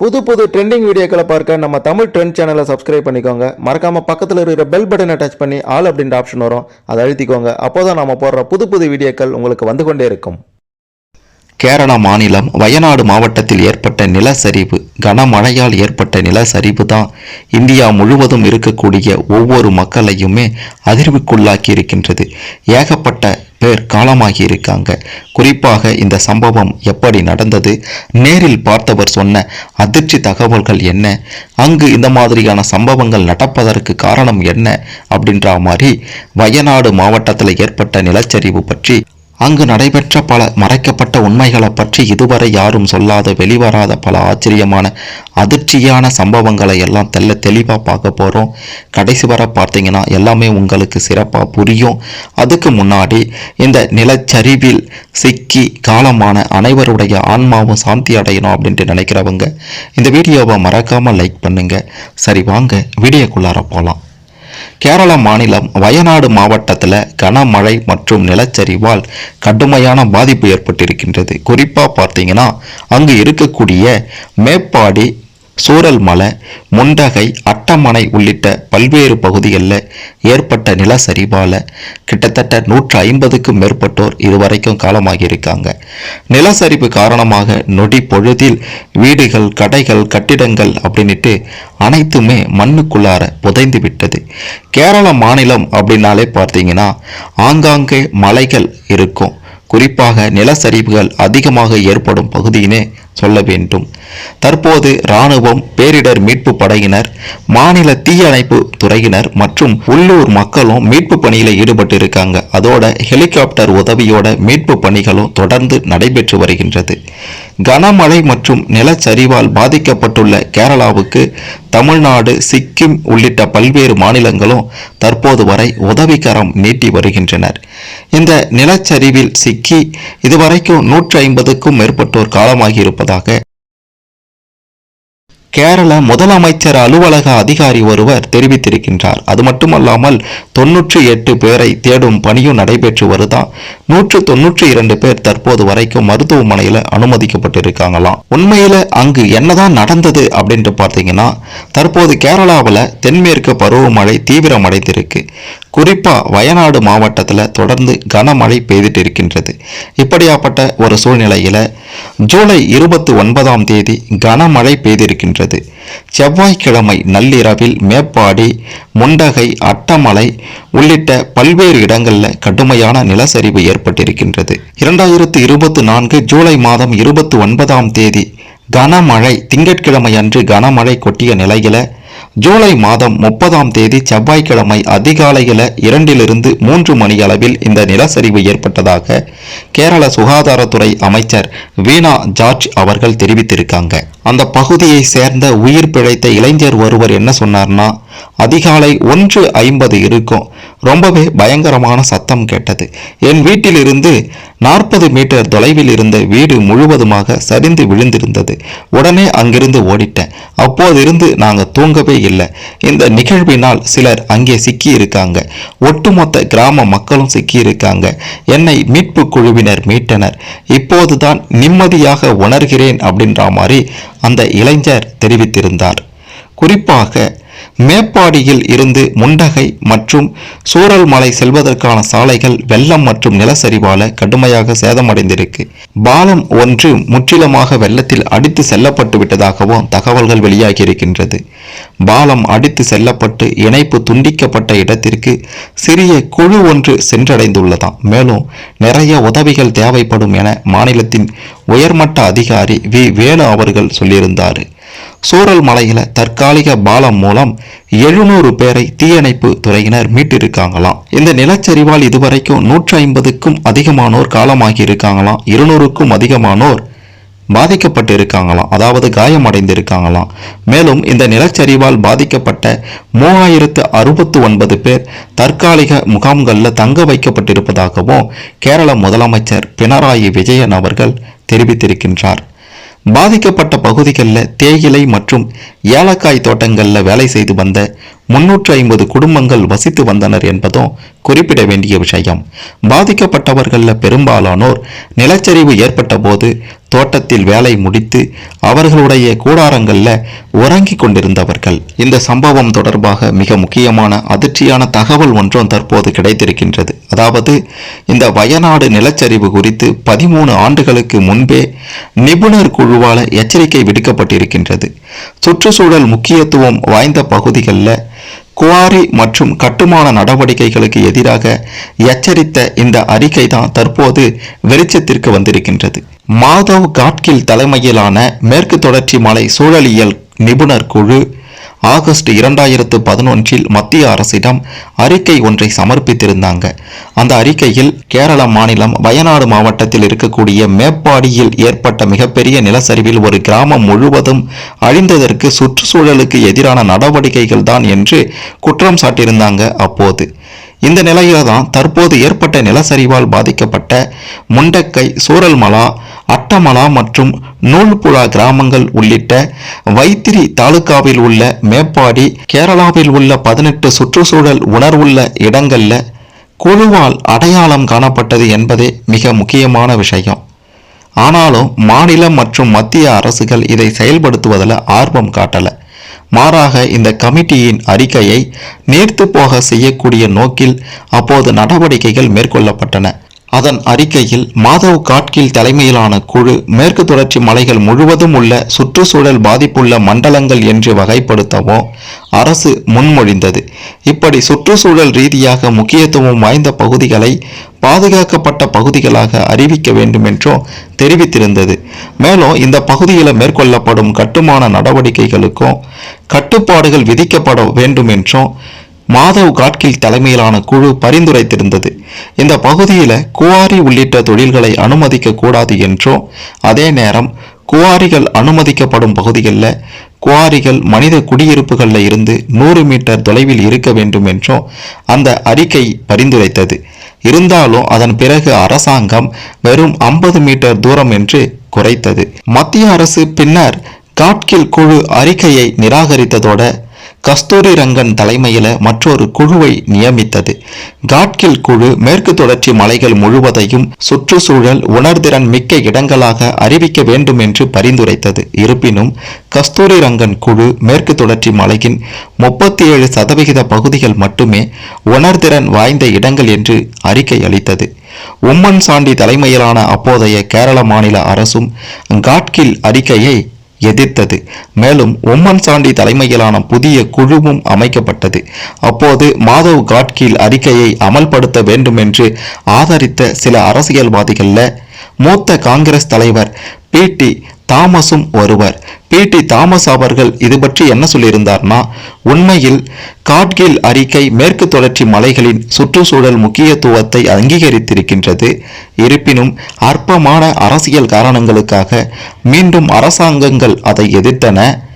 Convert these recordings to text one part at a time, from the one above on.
புது புது ட்ரெண்டிங் வீடியோக்களை பார்க்க நம்ம தமிழ் ட்ரெண்ட் சேனலை சப்ஸ்கிரைப் பண்ணிக்கோங்க. மறக்காமல் பக்கத்தில் இருக்கிற பெல் பட்டனை டச் பண்ணி ஆல் அப்படின்ற ஆப்ஷன் வரும். அதை அழுத்திக்கோங்க. அப்போதான் நம்ம போடுற புது புது வீடியோக்கள் உங்களுக்கு வந்து கொண்டே இருக்கும். கேரளா மாநிலம் வயநாடு மாவட்டத்தில் ஏற்பட்ட நிலச்சரிவு கனமழையால் ஏற்பட்ட நிலச்சரிவு தான் இந்தியா முழுவதும் இருக்கக்கூடிய ஒவ்வொரு மக்களையுமே அதிர்வுக்குள்ளாக்கி இருக்கின்றது ஏகப்பட்ட பேர் காலமாகி இருக்காங்க குறிப்பாக இந்த சம்பவம் எப்படி நடந்தது? நேரில் பார்த்தவர் சொன்ன அதிர்ச்சி தகவல்கள் என்ன? அங்கு இந்த மாதிரியான சம்பவங்கள் நடப்பதற்கு காரணம் என்ன? அப்படின்ற மாதிரி வயநாடு மாவட்டத்தில் ஏற்பட்ட நிலச்சரிவு பற்றி அங்கு நடைபெற்ற பல மறைக்கப்பட்ட உண்மைகளை பற்றி இதுவரை யாரும் சொல்லாத வெளிவராத பல ஆச்சரியமான அதிர்ச்சியான சம்பவங்களை எல்லாம் தெல்ல தெளிவாக பார்க்க போகிறோம் கடைசி வரை பார்த்தீங்கன்னா எல்லாமே உங்களுக்கு சிறப்பாக புரியும். அதுக்கு முன்னாடி இந்த நிலச்சரிவில் சிக்கி காலமான அனைவருடைய ஆன்மாவும் சாந்தி அடையணும் அப்படின்ட்டு நினைக்கிறவங்க இந்த வீடியோவை மறக்காமல் லைக் பண்ணுங்கள் சரி வாங்க வீடியோக்குள்ளார போகலாம் கேரள மாநிலம் வயநாடு மாவட்டத்தில் கனமழை மற்றும் நிலச்சரிவால் கடுமையான பாதிப்பு ஏற்பட்டிருக்கின்றது. குறிப்பாக பார்த்தீங்கன்னா அங்கு இருக்கக்கூடிய மேப்பாடி சூரல்மலை முண்டகை அட்டமனை உள்ளிட்ட பல்வேறு பகுதிகளில் ஏற்பட்ட நிலச்சரிவால் கிட்டத்தட்ட நூற்று ஐம்பதுக்கும் மேற்பட்டோர் இதுவரைக்கும் காலமாகியிருக்காங்க. நிலச்சரிவு காரணமாக நொடி பொழுதில் வீடுகள் கடைகள் கட்டிடங்கள் அப்படின்ட்டு அனைத்துமே மண்ணுக்குள்ளார புதைந்து விட்டது. கேரள மாநிலம் அப்படின்னாலே பார்த்தீங்கன்னா ஆங்காங்கே மலைகள் இருக்கும். குறிப்பாக நிலச்சரிவுகள் அதிகமாக ஏற்படும் பகுதியினே சொல்ல வேண்டும். தற்போது இராணுவம் பேரிடர் மீட்பு படையினர் மாநில தீயணைப்பு துறையினர் மற்றும் உள்ளூர் மக்களும் மீட்பு பணியில் ஈடுபட்டு இருக்காங்க அதோட ஹெலிகாப்டர் உதவியோட மீட்பு பணிகளும் தொடர்ந்து நடைபெற்று வருகின்றது. கனமழை மற்றும் நிலச்சரிவால் பாதிக்கப்பட்டுள்ள கேரளாவுக்கு தமிழ்நாடு சிக்கிம் உள்ளிட்ட பல்வேறு மாநிலங்களும் தற்போது வரை உதவிக்கரம் நீட்டி வருகின்றனர். இந்த நிலச்சரிவில் சிக்கி இதுவரைக்கும் நூற்றி ஐம்பதுக்கும் மேற்பட்டோர் காலமாகியிருப்பது இருப்பதாக. கேரள முதலமைச்சர் அலுவலக அதிகாரி ஒருவர் தெரிவித்திருக்கின்றார். அது மட்டுமல்லாமல் தொன்னூற்றி எட்டு பேரை தேடும் பணியும் நடைபெற்று வருதான் நூற்று தொன்னூற்றி இரண்டு பேர் தற்போது வரைக்கும் மருத்துவமனையில் அனுமதிக்கப்பட்டிருக்காங்களாம். உண்மையில் அங்கு என்னதான் நடந்தது அப்படின்ட்டு பார்த்தீங்கன்னா தற்போது கேரளாவில் தென்மேற்கு பருவமழை தீவிரமடைந்திருக்கு. குறிப்பாக வயநாடு மாவட்டத்தில் தொடர்ந்து கனமழை பெய்துட்டு இருக்கின்றது இப்படியாப்பட்ட ஒரு சூழ்நிலையில் ஜூலை இருபத்தி ஒன்பதாம் தேதி கனமழை பெய்திருக்கின்றது. செவ்வாய்க்கிழமை நள்ளிரவில் மேப்பாடி முண்டகை அட்டமலை உள்ளிட்ட பல்வேறு இடங்களில் கடுமையான நிலச்சரிவு ஏற்பட்டிருக்கின்றது. இரண்டாயிரத்து இருபத்தி நான்கு ஜூலை மாதம் இருபத்தி ஒன்பதாம் தேதி கனமழை திங்கட்கிழமை அன்று கனமழை கொட்டிய நிலையில ஜூலை மாதம் முப்பதாம் தேதி செவ்வாய்க்கிழமை அதிகாலையில் இரண்டிலிருந்து மூன்று மணி அளவில் இந்த நிலச்சரிவு ஏற்பட்டதாக கேரள சுகாதாரத்துறை அமைச்சர் வீணா ஜார்ஜ் அவர்கள் தெரிவித்திருக்காங்க. அந்த பகுதியை சேர்ந்த உயிர் பிழைத்த இளைஞர் ஒருவர் என்ன சொன்னார்னா அதிகாலை ஒன்று ஐம்பது இருக்கும். ரொம்பவே பயங்கரமான சத்தம் கேட்டது. என் வீட்டிலிருந்து நாற்பது மீட்டர் தொலைவில் இருந்த வீடு முழுவதுமாக சரிந்து விழுந்திருந்தது. உடனே அங்கிருந்து ஓடிட்டேன். அப்போதிருந்து நாங்கள் தூங்கவே இல்லை. இந்த நிகழ்வினால் சிலர் அங்கே சிக்கி இருக்காங்க ஒட்டுமொத்த கிராம மக்களும் சிக்கி இருக்காங்க என்னை மீட்பு குழுவினர் மீட்டனர். இப்போதுதான் நிம்மதியாக உணர்கிறேன் அப்படின்ற மாதிரி அந்த இளைஞர் தெரிவித்திருந்தார். குறிப்பாக மேப்பாடியில் இருந்து முண்டகை மற்றும் சூரல்மலை செல்வதற்கான சாலைகள் வெள்ளம் மற்றும் நிலசரிவால கடுமையாக சேதமடைந்திருக்கு. பாலம் ஒன்று முற்றிலுமாக வெள்ளத்தில் அடித்து செல்லப்பட்டு விட்டதாகவும் தகவல்கள் வெளியாகி இருக்கின்றது பாலம் அடித்து செல்லப்பட்டு இணைப்பு துண்டிக்கப்பட்ட இடத்திற்கு சிறிய குழு ஒன்று சென்றடைந்துள்ளதாம். மேலும் நிறைய உதவிகள் தேவைப்படும் என மாநிலத்தின் உயர்மட்ட அதிகாரி வி. வேணு அவர்கள் சொல்லியிருந்தார். சூரல் மலையில தற்காலிக பாலம் மூலம் எழுநூறு பேரை தீயணைப்பு துறையினர் மீட்டிருக்காங்களாம். இந்த நிலச்சரிவால் இதுவரைக்கும் நூற்றி ஐம்பதுக்கும் அதிகமானோர் காலமாகி இருக்காங்களாம் இருநூறுக்கும் அதிகமானோர் பாதிக்கப்பட்டு இருக்காங்களாம் அதாவது காயமடைந்திருக்காங்களாம். மேலும் இந்த நிலச்சரிவால் பாதிக்கப்பட்ட மூவாயிரத்து அறுபத்து ஒன்பது பேர் தற்காலிக முகாம்களில் தங்க வைக்கப்பட்டிருப்பதாகவும் கேரள முதலமைச்சர் பினராயி விஜயன் அவர்கள் தெரிவித்திருக்கின்றார். பாதிக்கப்பட்ட பகுதிகளில் தேயிலை மற்றும் ஏலக்காய் தோட்டங்களில் வேலை செய்து வந்த முன்னூற்று ஐம்பது குடும்பங்கள் வசித்து வந்தனர் என்பதும் குறிப்பிட வேண்டிய விஷயம். பாதிக்கப்பட்டவர்களில் பெரும்பாலானோர் நிலச்சரிவு ஏற்பட்ட போது தோட்டத்தில் வேலை முடித்து அவர்களுடைய கூடாரங்களில் உறங்கிக் கொண்டிருந்தவர்கள். இந்த சம்பவம் தொடர்பாக மிக முக்கியமான அதிர்ச்சியான தகவல் ஒன்றும் தற்போது கிடைத்திருக்கின்றது. அதாவது இந்த வயநாடு நிலச்சரிவு குறித்து பதிமூணு ஆண்டுகளுக்கு முன்பே நிபுணர் குழுவால் எச்சரிக்கை விடுக்கப்பட்டிருக்கின்றது. சுற்றுச்சூழல் முக்கியத்துவம் வாய்ந்த பகுதிகளில் குவாரி மற்றும் கட்டுமான நடவடிக்கைகளுக்கு எதிராக எச்சரித்த இந்த அறிக்கை தான் தற்போது வெளிச்சத்திற்கு வந்திருக்கின்றது. மாதவ் காட்கில் தலைமையிலான மேற்கு தொடர்ச்சி மலை சூழலியல் நிபுணர் குழு ஆகஸ்ட் இரண்டாயிரத்து பதினொன்றில் மத்திய அரசிடம் அறிக்கை ஒன்றை சமர்ப்பித்திருந்தாங்க. அந்த அறிக்கையில் கேரள மாநிலம் வயநாடு மாவட்டத்தில் இருக்கக்கூடிய மேப்பாடியில் ஏற்பட்ட மிகப்பெரிய நிலச்சரிவில் ஒரு கிராமம் முழுவதும் அழிந்ததற்கு சுற்றுச்சூழலுக்கு எதிரான நடவடிக்கைகள் தான் என்று குற்றம் சாட்டியிருந்தாங்க அப்போது. இந்த நிலையில தான் தற்போது ஏற்பட்ட நிலச்சரிவால் பாதிக்கப்பட்ட முண்டக்கை சூரல்மலா அட்டமலா மற்றும் நூல்புழா கிராமங்கள் உள்ளிட்ட வைத்திரி தாலுகாவில் உள்ள மேப்பாடி கேரளாவில் உள்ள பதினெட்டு சுற்றுச்சூழல் உணர்வுள்ள இடங்களில் குழுவால் அடையாளம் காணப்பட்டது என்பதே மிக முக்கியமான விஷயம். ஆனாலும் மாநில மற்றும் மத்திய அரசுகள் இதை செயல்படுத்துவதில் ஆர்வம் காட்டலை. மாறாக இந்த கமிட்டியின் அறிக்கையை நீர்த்து போக செய்யக்கூடிய நோக்கில் அப்போது நடவடிக்கைகள் மேற்கொள்ளப்பட்டன. அதன் அறிக்கையில் மாதவ் காட்கில் தலைமையிலான குழு மேற்கு தொடர்ச்சி மலைகள் முழுவதும் உள்ள சுற்றுச்சூழல் பாதிப்புள்ள மண்டலங்கள் என்று வகைப்படுத்தவும் அரசு முன்மொழிந்தது. இப்படி சுற்றுச்சூழல் ரீதியாக முக்கியத்துவம் வாய்ந்த பகுதிகளை பாதுகாக்கப்பட்ட பகுதிகளாக அறிவிக்க வேண்டும் என்றும் தெரிவித்திருந்தது. மேலும் இந்த பகுதியில் மேற்கொள்ளப்படும் கட்டுமான நடவடிக்கைகளுக்கும் கட்டுப்பாடுகள் விதிக்கப்பட வேண்டும் என்றும் மாதவ் காட்கில் தலைமையிலான குழு பரிந்துரைத்திருந்தது. இந்த பகுதியில் குவாரி உள்ளிட்ட தொழில்களை அனுமதிக்க கூடாது என்றும் அதே நேரம் குவாரிகள் அனுமதிக்கப்படும் பகுதிகளில் குவாரிகள் மனித குடியிருப்புகளில் இருந்து நூறு மீட்டர் தொலைவில் இருக்க வேண்டும் என்றும் அந்த அறிக்கை பரிந்துரைத்தது. இருந்தாலும் அதன் பிறகு அரசாங்கம் வெறும் 50 மீட்டர் தூரம் என்று குறைத்தது. மத்திய அரசு பின்னர் காட்கில் குழு அறிக்கையை நிராகரித்ததோட கஸ்தூரி ரங்கன் தலைமையில் மற்றொரு குழுவை நியமித்தது. காட்கில் குழு மேற்கு தொடர்ச்சி மலைகள் முழுவதையும் சுற்றுச்சூழல் உணர்திறன் மிக்க இடங்களாக அறிவிக்க வேண்டும் என்று பரிந்துரைத்தது. இருப்பினும் கஸ்தூரி ரங்கன் குழு மேற்கு தொடர்ச்சி மலையின் முப்பத்தி ஏழு சதவிகித பகுதிகள் மட்டுமே உணர்திறன் வாய்ந்த இடங்கள் என்று அறிக்கை அளித்தது. உம்மன் சாண்டி தலைமையிலான அப்போதைய கேரள மாநில அரசும் காட்கில் அறிக்கையை எதிர்த்தது. மேலும் உம்மன் சாண்டி தலைமையிலான புதிய குழுவும் அமைக்கப்பட்டது. அப்போது மாதவ் காட்கில் அறிக்கையை அமல்படுத்த வேண்டும் என்று ஆதரித்த சில அரசியல்வாதிகள்ல மூத்த காங்கிரஸ் தலைவர் பி டி தாமஸும் ஒருவர். பிடி தாமஸ் அவர்கள் இது பற்றி என்ன சொல்லியிருந்தார்னா உண்மையில் காட்கில் அறிக்கை மேற்கு தொடர்ச்சி மலைகளின் சுற்றுச்சூழல் முக்கியத்துவத்தை அங்கீகரித்திருக்கின்றது. இருப்பினும் அற்பமான அரசியல் காரணங்களுக்காக மீண்டும் அரசாங்கங்கள் அதை எதிர்த்தன.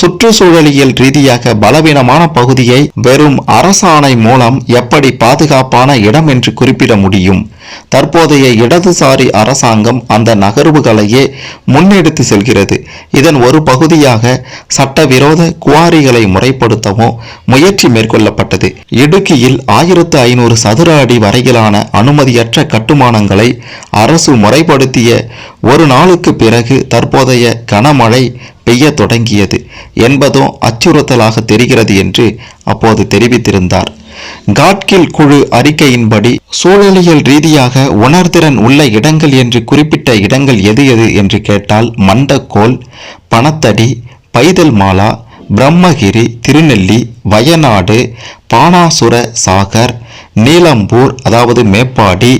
சுற்றுச்சூழலியல் ரீதியாக பலவீனமான பகுதியை வெறும் அரசாணை மூலம் எப்படி பாதுகாப்பான இடம் என்று குறிப்பிட முடியும்? தற்போதைய இடதுசாரி அரசாங்கம் அந்த நகர்வுகளையே முன்னெடுத்து செல்கிறது. இதன் ஒரு பகுதியாக சட்டவிரோத குவாரிகளை முறைப்படுத்தவும் முயற்சி மேற்கொள்ளப்பட்டது. இடுக்கியில் ஆயிரத்து ஐநூறு சதுர அடி வரையிலான அனுமதியற்ற கட்டுமானங்களை அரசு முறைப்படுத்திய ஒரு நாளுக்கு பிறகு தற்போதைய கனமழை பெய்ய தொடங்கியது. என்பதும் அச்சுறுத்தலாக தெரிகிறது என்று அப்போது தெரிவித்திருந்தார். காட்கில் குழு அறிக்கையின்படி சூழலியல் ரீதியாக உணர்திறன் உள்ள இடங்கள் என்று குறிப்பிட்ட இடங்கள் எது எது என்று கேட்டால் மண்டக்கோல் பணத்தடி பைதல் மாலா பிரம்மகிரி திருநெல்லி வயநாடு பானாசுர சாகர் நீலம்பூர் அதாவது மேப்பாடி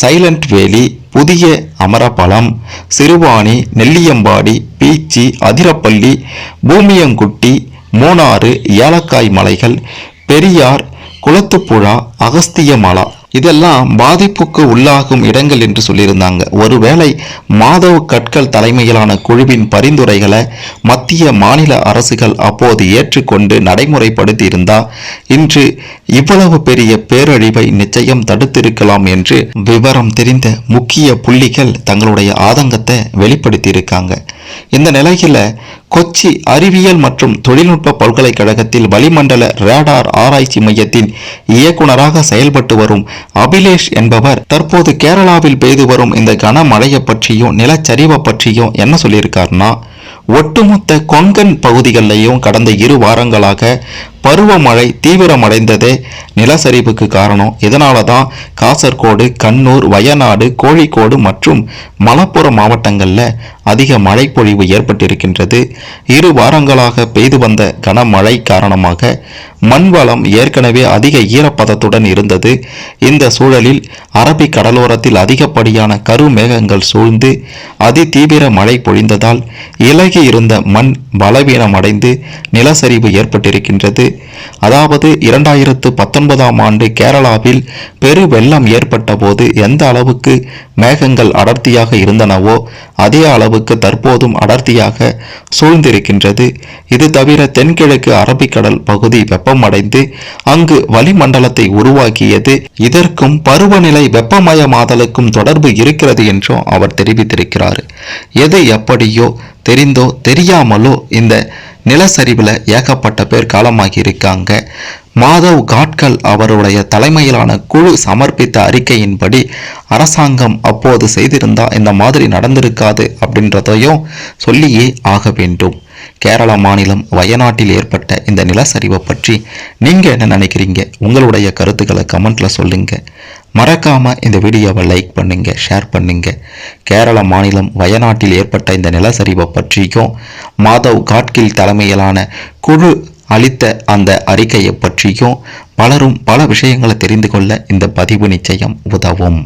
சைலண்ட் வேலி புதிய அமரபலம் சிறுவாணி நெல்லியம்பாடி பி திருச்சி அதிரப்பள்ளி பூமியங்குட்டி மூணாறு ஏலக்காய் மலைகள் பெரியார் குளத்துப்புழா அகஸ்தியமலா. இதெல்லாம் பாதிப்புக்கு உள்ளாகும் இடங்கள் என்று சொல்லியிருந்தாங்க. ஒருவேளை மாதவ் கட்கல் தலைமையிலான குழுவின் பரிந்துரைகளை மத்திய மாநில அரசுகள் அப்போது ஏற்றுக்கொண்டு நடைமுறைப்படுத்தியிருந்தா இன்று இவ்வளவு பெரிய பேரழிவை நிச்சயம் தடுத்திருக்கலாம் என்று விவரம் தெரிந்த முக்கிய புள்ளிகள் தங்களுடைய ஆதங்கத்தை வெளிப்படுத்தியிருக்காங்க. இந்த நிலையில கொச்சி அறிவியல் மற்றும் தொழில்நுட்ப பல்கலைக்கழகத்தில் வளிமண்டல ரேடார் ஆராய்ச்சி மையத்தின் இயக்குனராக செயல்பட்டு வரும் அபிலேஷ் என்பவர் தற்போது கேரளாவில் பெய்து வரும் இந்த கனமழையை பற்றியும் நிலச்சரிவை பற்றியும் என்ன சொல்லியிருக்காருன்னா ஒட்டுமொத்த கொங்கன் பகுதிகளிலையும் கடந்த இரு வாரங்களாக பருவமழை தீவிரமடைந்ததே. நிலச்சரிவுக்கு காரணம் இதனால தான் காசர்கோடு கண்ணூர் வயநாடு கோழிக்கோடு மற்றும் மலப்புரம் மாவட்டங்களில் அதிக மழைப்பொழிவு ஏற்பட்டிருக்கின்றது. இரு வாரங்களாக பெய்து வந்த கனமழை காரணமாக மண் வளம் ஏற்கனவே அதிக ஈரப்பதத்துடன் இருந்தது. இந்த சூழலில் அரபிக் கடலோரத்தில் அதிகப்படியான கருமேகங்கள் சூழ்ந்து அதிதீவிர மழை பொழிந்ததால் இலகி இருந்த மண் பலவீனமடைந்து நிலச்சரிவு ஏற்பட்டிருக்கின்றது. அதாவது இரண்டாயிரத்து பத்தொன்பதாம் ஆண்டு கேரளாவில் பெரு வெள்ளம் ஏற்பட்ட போது எந்த அளவுக்கு மேகங்கள் அடர்த்தியாக இருந்தனவோ அதே அளவுக்கு தற்போதும் அடர்த்தியாக சூழ்ந்திருக்கின்றது. இது தவிர தென்கிழக்கு அரபிக்கடல் பகுதி வெப்ப வெப்பமடைந்து அங்கு வளிமண்டலத்தை உருவாக்கியது. இதற்கும் பருவநிலை வெப்பமயமாதலுக்கும் தொடர்பு இருக்கிறது என்றும் அவர் தெரிவித்திருக்கிறார். எது எப்படியோ தெரிந்தோ தெரியாமலோ இந்த நிலச்சரிவில் ஏகப்பட்ட பேர் காலமாகி இருக்காங்க மாதவ் காட்கல் அவருடைய தலைமையிலான குழு சமர்ப்பித்த அறிக்கையின்படி அரசாங்கம் அப்போது செய்திருந்தா இந்த மாதிரி நடந்திருக்காது அப்படின்றதையும் சொல்லியே ஆக வேண்டும். கேரள மாநிலம் வயநாட்டில் ஏற்பட்ட இந்த நிலச்சரிவை பற்றி நீங்கள் என்ன நினைக்கிறீங்க? உங்களுடைய கருத்துக்களை கமெண்ட்டில் சொல்லுங்கள் மறக்காமல் இந்த வீடியோவை லைக் பண்ணுங்கள் ஷேர் பண்ணுங்கள் கேரள மாநிலம் வயநாட்டில் ஏற்பட்ட இந்த நிலச்சரிவை பற்றியும் மாதவ் காட்கில் தலைமையிலான குழு அளித்த அந்த அறிக்கையை பற்றியும் பலரும் பல விஷயங்களை தெரிந்து கொள்ள இந்த பதிவு நிச்சயம் உதவும்.